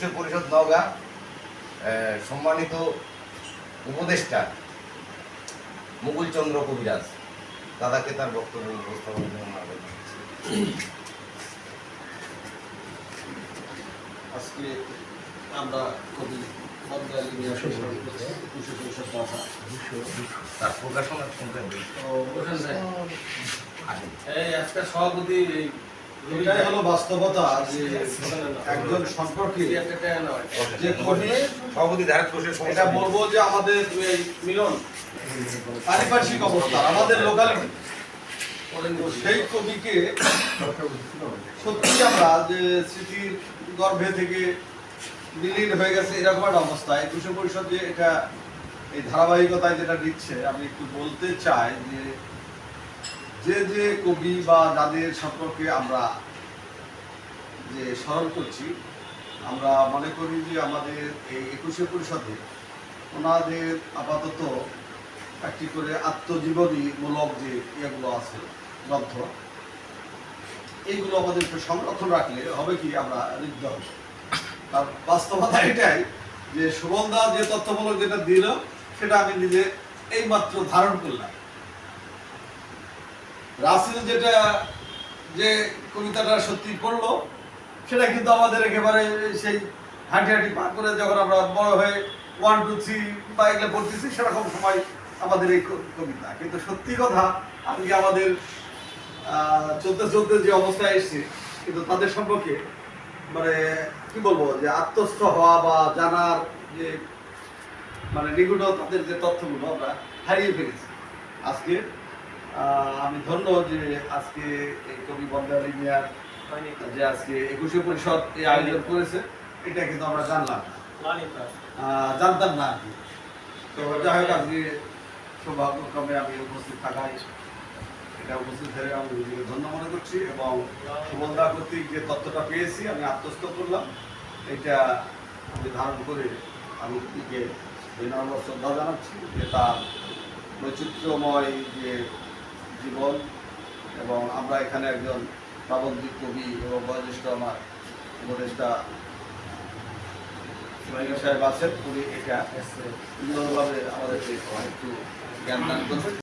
একুশে পরিষদ নওগাঁ সম্মানিত উপদেষ্টা মুকুল চন্দ্র কবিরাজ দাদাকে তার বক্তব্য উপস্থাপনের জন্য। আজকে আমরা কবি তার প্রকাশনার সংখ্যা। এই আজকে সভাপতি এটাই হলো বাস্তবতা যে একজন সম্পর্কে। যে কবি সভাপতি ধারক কোষের এটা বলব যে আমাদের এই মিলন পারিপার্শ্বিক অবস্থা আমাদের তো সেই কবিকে সত্যি আমরা যে স্মৃতির গর্ভে থেকে বিলীন হয়ে গেছে এরকম একটা অবস্থা একুশে পরিষদ যে এটা এই ধারাবাহিকতায় যেটা দিচ্ছে আমি একটু বলতে চাই যে যে যে কবি বা যাদের সম্পর্কে আমরা যে স্মরণ করছি, আমরা মনে করি যে আমাদের এই একুশে পরিষদে ওনাদের আপাতত একটি করে আত্মজীবনী মূলক যে ইয়েগুলো আছে, গ্রন্থ, এইগুলো আমাদের একটু সংরক্ষণ রাখলে হবে কি আমরা ঋদ্ধ হব। তার বাস্তবতা এটাই যে সুবন্ধা যে তথ্যমূলক যেটা দিল, সেটা আমি নিজে এইমাত্র ধারণ করলাম। রাসেল যেটা, যে কবিতাটা সত্যি পড়ল, সেটা কিন্তু আমাদের একেবারে সেই হাঁটি হাঁটি পার করে যখন আমরা বড় হয়ে ওয়ান টু থ্রি বা এগুলো পড়তেছি, সেরকম সময় আমাদের এই কবিতা। কিন্তু সত্যি কথা আজকে আমাদের চলতে চলতে যে অবস্থায় এসছে, কিন্তু তাদের সম্পর্কে মানে কি বলব, যে আত্মস্থ হওয়া বা জানার যে মানে নিগুড় তাদের যে তথ্যগুলো আমরা হারিয়ে ফেলেছি। আজকে আমি ধন্য যে আজকে এই কবি বন্দালী মিয়ার যে আজকে একুশে পরিষদ এই আয়োজন করেছে, এটা কিন্তু আমরা জানলাম। জানতাম না আর তো যাই হোক, আজকে সৌভাগ্যক্রমে আমি উপস্থিত থাকায় এটা উপস্থিত হয়ে আমি নিজেকে ধন্য মনে করছি এবং সুমন্দা কর্তৃক যে তথ্যটা পেয়েছি, আমি আত্মস্থ করলাম এটা আমি ধারণ করে আমি নিজেকে বিনম্র শ্রদ্ধা জানাচ্ছি যে তার বৈচিত্র্যময় যে জীবন এবং আমরা এখানে একজন প্রাবন্ধিক কবি এবং বয়োজ্যেষ্ঠ আমার উপদেষ্টা সাহেব আছেন। উনি এটা সুন্দরভাবে আমাদেরকে একটু জ্ঞান দান করবেন